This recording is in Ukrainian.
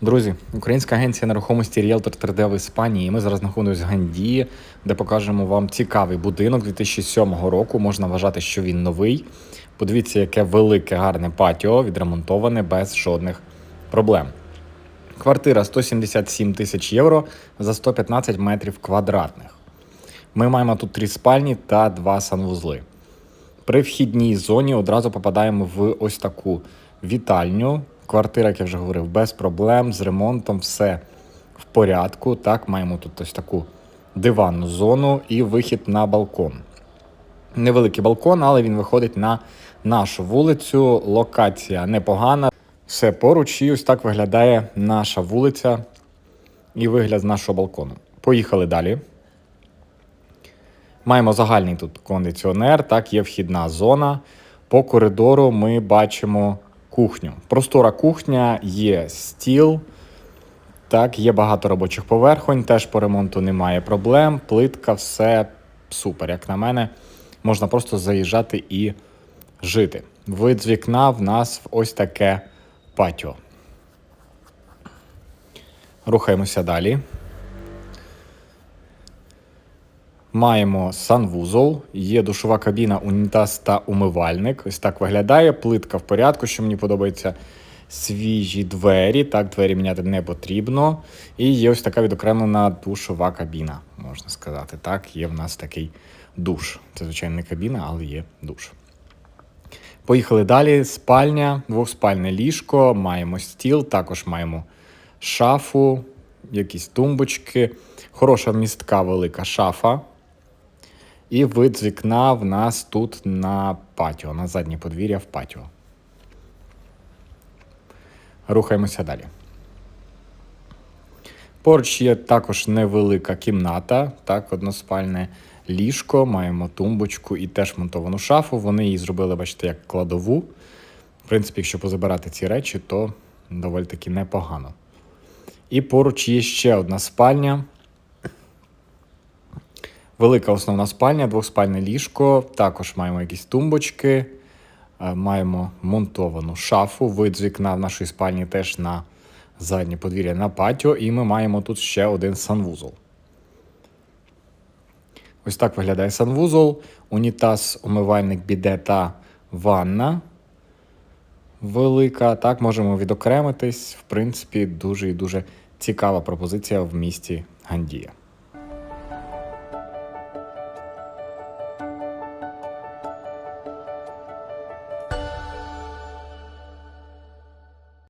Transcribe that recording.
Друзі, українська агенція нерухомості Realtor 3D в Іспанії. Ми зараз знаходимося в Гандії, де покажемо вам цікавий будинок 2007 року. Можна вважати, що він новий. Подивіться, яке велике гарне патіо, відремонтоване без жодних проблем. Квартира 177 тисяч євро за 115 метрів квадратних. Ми маємо тут три спальні та два санвузли. При вхідній зоні одразу попадаємо в ось таку вітальню. Квартира, як я вже говорив, без проблем, з ремонтом, все в порядку. Так, маємо тут ось таку диванну зону і вихід на балкон. Невеликий балкон, але він виходить на нашу вулицю. Локація непогана. Все поруч, і ось так виглядає наша вулиця і вигляд з нашого балкону. Поїхали далі. Маємо загальний тут кондиціонер, так, є вхідна зона. По коридору ми бачимо кухню. Простора кухня, є стіл. Так, є багато робочих поверхонь, теж по ремонту немає проблем. Плитка, все супер. Як на мене, можна просто заїжджати і жити. Вид з вікна в нас ось таке патіо. Рухаємося далі. Маємо санвузол, є душова кабіна, унітаз та умивальник. Ось так виглядає. Плитка в порядку, що мені подобається. Свіжі двері. Так, двері міняти не потрібно. І є ось така відокремлена душова кабіна, можна сказати. Так, є в нас такий душ. Це, звичайно, не кабіна, але є душ. Поїхали далі. Спальня, двохспальне ліжко, маємо стіл, також маємо шафу, якісь тумбочки, хороша містка велика шафа. І вид з вікна в нас тут на патіо, на заднє подвір'я в патіо. Рухаємося далі. Поруч є також невелика кімната, так, односпальне ліжко, маємо тумбочку і теж монтовану шафу. Вони її зробили, бачите, як кладову. В принципі, якщо позабирати ці речі, то доволі таки непогано. І поруч є ще одна спальня. Велика основна спальня, двохспальне ліжко. Також маємо якісь тумбочки, е, маємо монтовану шафу. Вид з вікна в нашій спальні теж на заднє подвір'я на патіо, і ми маємо тут ще один санвузол. Ось так виглядає санвузол, унітаз, умивальник, біде та ванна. Велика. Так, можемо відокремитись. В принципі, дуже і дуже цікава пропозиція в місті Гандія.